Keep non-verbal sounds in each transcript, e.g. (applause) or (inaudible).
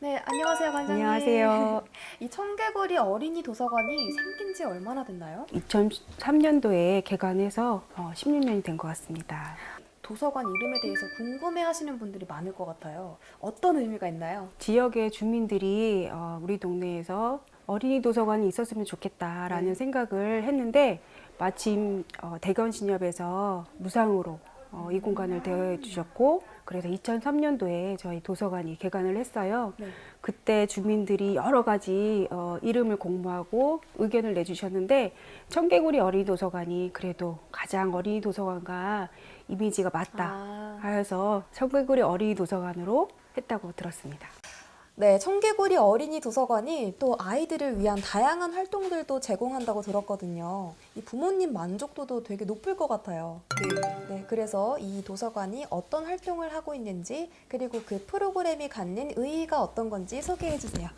네, 안녕하세요, 관장님. 안녕하세요. (laughs) 이 청개구리 어린이 도서관이 생긴 지 얼마나 됐나요? 2003년도에 개관해서 어, 16년이 된 것 같습니다. 도서관 이름에 대해서 궁금해 하시는 분들이 많을 것 같아요. 어떤 의미가 있나요? 지역의 주민들이 어, 우리 동네에서 어린이 도서관이 있었으면 좋겠다라는 네. 생각을 했는데 마침 어, 대건신협에서 무상으로 어, 이 공간을 대여해 주셨고 그래서 2003년도에 저희 도서관이 개관을 했어요. 네. 그때 주민들이 여러 가지 어, 이름을 공모하고 의견을 내주셨는데 청개구리 어린이 도서관이 그래도 가장 어린이 도서관과 이미지가 맞다 아, 하여서 청개구리 어린이 도서관으로 했다고 들었습니다. 네, 청개구리 어린이 도서관이 또 아이들을 위한 다양한 활동들도 제공한다고 들었거든요. 이 부모님 만족도도 되게 높을 것 같아요. 네, 그래서 이 도서관이 어떤 활동을 하고 있는지 그리고 그 프로그램이 갖는 의의가 어떤 건지 소개해 주세요.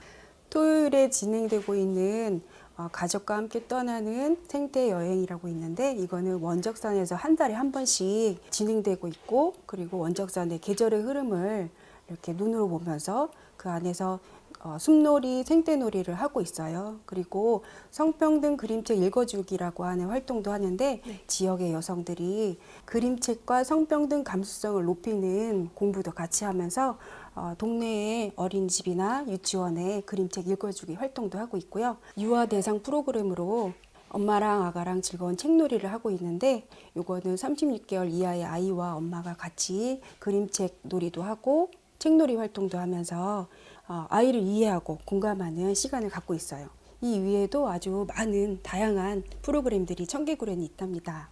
토요일에 진행되고 있는 어, 가족과 함께 떠나는 생태 여행이라고 있는데 이거는 원적산에서 한 달에 한 번씩 진행되고 있고 그리고 원적산의 계절의 흐름을 이렇게 눈으로 보면서 그 안에서 어, 숲놀이, 생태놀이를 하고 있어요. 그리고 성평등 그림책 읽어주기라고 하는 활동도 하는데 지역의 여성들이 그림책과 성평등 감수성을 높이는 공부도 같이 하면서 어, 동네의 어린이집이나 유치원에 그림책 읽어주기 활동도 하고 있고요. 유아 대상 프로그램으로 엄마랑 아가랑 즐거운 책놀이를 하고 있는데 요거는 36개월 이하의 아이와 엄마가 같이 그림책 놀이도 하고 책놀이 활동도 하면서 어, 아이를 이해하고 공감하는 시간을 갖고 있어요. 이 위에도 아주 많은 다양한 프로그램들이 청개구리에 있답니다.